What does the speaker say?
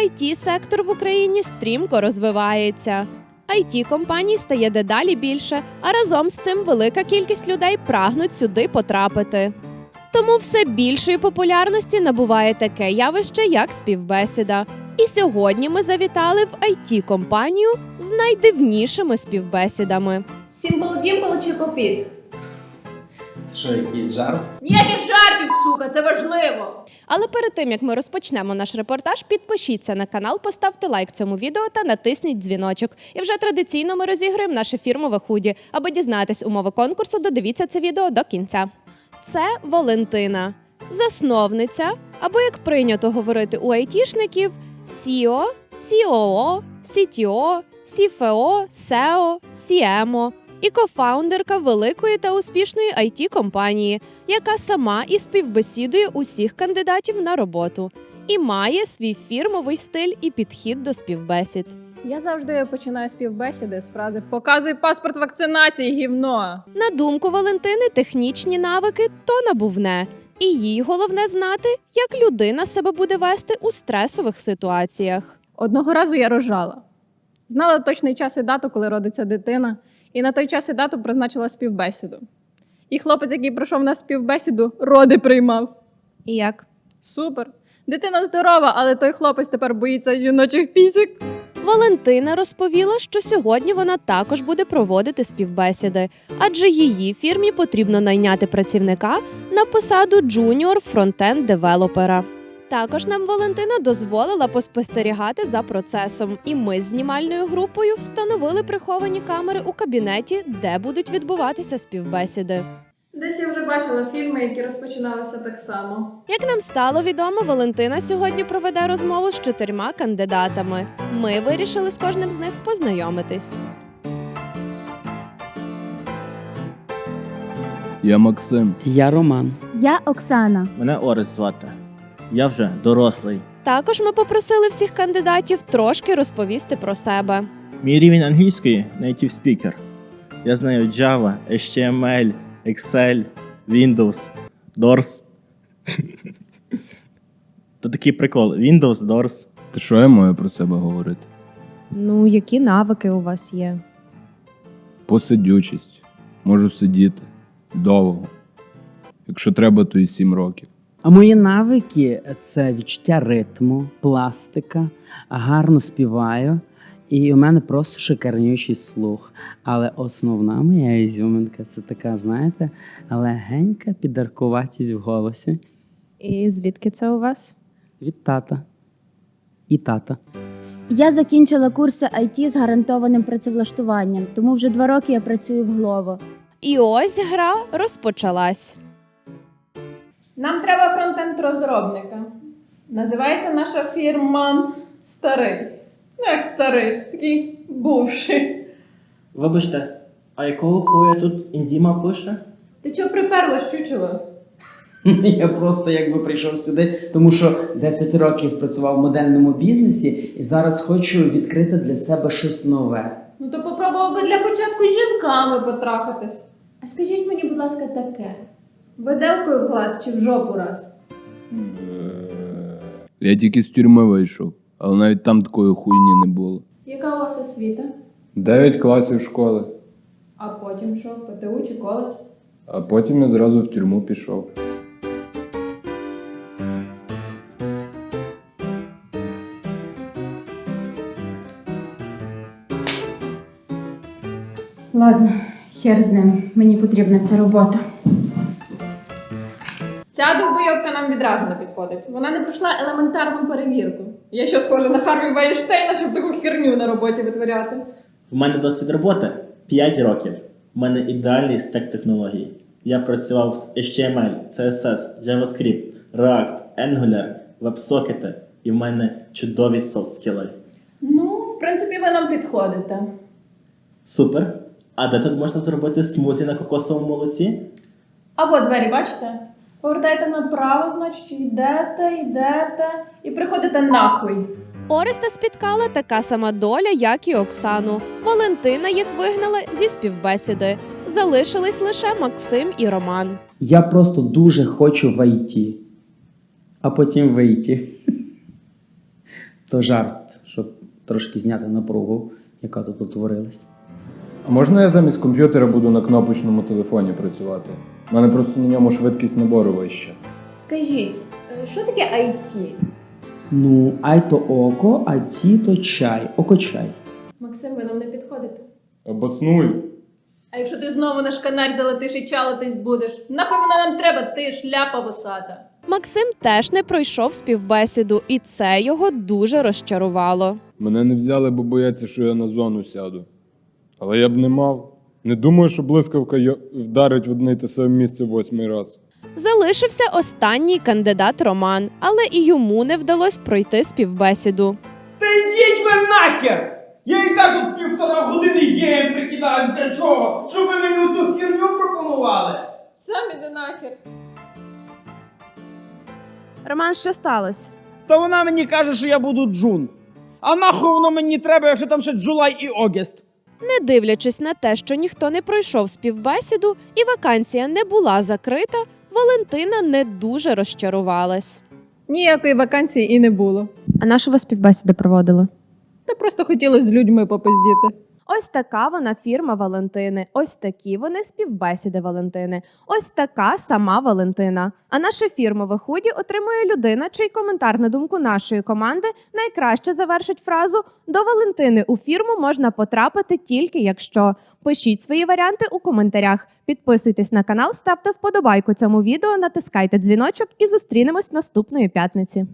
it сектор в Україні стрімко розвивається. it компаній стає дедалі більше, а разом з цим велика кількість людей прагнуть сюди потрапити. Тому все більшої популярності набуває таке явище, як співбесіда. І сьогодні ми завітали в it компанію з найдивнішими співбесідами. Сімпл Дімпл чи попіт? Це що, якийсь жарт? Ніяких жартів, сука, це важливо. Але перед тим як ми розпочнемо наш репортаж, підпишіться на канал, поставте лайк цьому відео та натисніть дзвіночок. І вже традиційно ми розіграємо наше фірмове худі. Аби дізнатись умови конкурсу, додивіться це відео до кінця. Це Валентина, засновниця, або як прийнято говорити у айтішників, CEO, COO, CTO, CFO, SEO, CMO і кофаундерка великої та успішної it компанії яка сама і співбесідує усіх кандидатів на роботу і має свій фірмовий стиль і підхід до співбесід. Я завжди починаю співбесіди з фрази Показуй паспорт вакцинації, гівно. На думку Валентини, технічні навики то набувне, і їй головне знати, як людина себе буде вести у стресових ситуаціях. Одного разу я рожала. Знала точний час і дату, коли родиться дитина, і на той час і дату призначила співбесіду. І хлопець, який пройшов на співбесіду, роди приймав. І як? Супер. Дитина здорова, але той хлопець тепер боїться жіночих пісік. Валентина розповіла, що сьогодні вона також буде проводити співбесіди, адже її фірмі потрібно найняти працівника на посаду джуніор фронтенд девелопера. Також нам Валентина дозволила поспостерігати за процесом, і ми з знімальною групою встановили приховані камери у кабінеті, де будуть відбуватися співбесіди. Десь я вже бачила фільми, які розпочиналися так само. Як нам стало відомо, Валентина сьогодні проведе розмову з чотирма кандидатами. Ми вирішили з кожним з них познайомитись. Я Максим. Я Роман. Я Оксана. Мене Орець звати. Я вже дорослий. Також ми попросили всіх кандидатів трошки розповісти про себе. Мій рівень англійської native speaker. Я знаю Java, HTML, Excel, Windows, Doors. То такий прикол. Windows, Doors. Ти що я маю про себе говорити? Ну, які навики у вас є? Посидючість. Можу сидіти довго. Якщо треба, то і сім років. А мої навики це відчуття ритму, пластика, гарно співаю. І у мене просто шикарнючий слух. Але основна моя ізюминка це така, знаєте, легенька підаркуватість в голосі І звідки це у вас? від тата і тата. Я закінчила курси IT з гарантованим працевлаштуванням, тому вже два роки я працюю в Глово. І ось гра розпочалась. Нам треба фронтенд розробника. Називається наша фірма Старий. Ну, як старий, такий бувший. Вибачте, а якого хуя тут індіма пише? Ти чого приперло, щучило? Я просто якби прийшов сюди, тому що 10 років працював в модельному бізнесі і зараз хочу відкрити для себе щось нове. Ну то попробував би для початку з жінками потрахатись. А скажіть мені, будь ласка, таке: виделкою в глаз чи в жопу раз? Я тільки з тюрми вийшов, але навіть там такої хуйні не було. Яка у вас освіта? Дев'ять класів школи, А потім що? ПТУ чи коледж? а потім я зразу в тюрму пішов. Ладно, хер з ним. Мені потрібна ця робота. Ця довбойовка нам відразу не підходить. Вона не пройшла елементарну перевірку. Я що схожа на Харві Вайнштейна, щоб таку херню на роботі витворяти. У мене досвід роботи 5 років. У мене ідеальний стек технологій. Я працював з HTML, CSS, JavaScript, React, Angular, WebSocket, і в мене чудові софт-скіли. Ну, в принципі, ви нам підходите. Супер. А де тут можна зробити смузі на кокосовому молоці? Або двері, бачите? Повертайте направо, значить, йдете, йдете і приходите нахуй. Ореста спіткала така сама доля, як і Оксану. Валентина їх вигнала зі співбесіди. Залишились лише Максим і Роман. Я просто дуже хочу войти, а потім вийти. То жарт, щоб трошки зняти напругу, яка тут утворилась. А можна я замість комп'ютера буду на кнопочному телефоні працювати? У мене просто на ньому швидкість набору вища. Скажіть, е, що таке IT? Ну, ай то око, а ті то чай, окочай. Максим, ви нам не підходите. Обоснуй. А якщо ти знову наш каналь залетиш і чалитись будеш, нахуй вона нам треба, ти шляпа вусата. Максим теж не пройшов співбесіду, і це його дуже розчарувало. Мене не взяли, бо бояться, що я на зону сяду. Але я б не мав. Не думаю, що блискавка вдарить в одне й те саме місце восьмий раз. Залишився останній кандидат Роман, але і йому не вдалося пройти співбесіду. Та йдіть ви нахер! Я і так тут півтора години геєм прикидаюсь для чого? Щоб ви мені цю херню пропонували? Сам іди нахер. Роман, що сталося? Та вона мені каже, що я буду джун. А нахуй воно мені треба, якщо там ще Джулай і Огіст? Не дивлячись на те, що ніхто не пройшов співбесіду і вакансія не була закрита, Валентина не дуже розчарувалась. Ніякої вакансії і не було. А нашого співбесіда співбесіди проводили? Та просто хотілося з людьми попиздіти. Ось така вона фірма Валентини. Ось такі вони співбесіди Валентини. Ось така сама Валентина. А наше фірмове худі отримує людина, чий коментар на думку нашої команди найкраще завершить фразу До Валентини у фірму можна потрапити тільки якщо. Пишіть свої варіанти у коментарях. Підписуйтесь на канал, ставте вподобайку цьому відео, натискайте дзвіночок і зустрінемось наступної п'ятниці.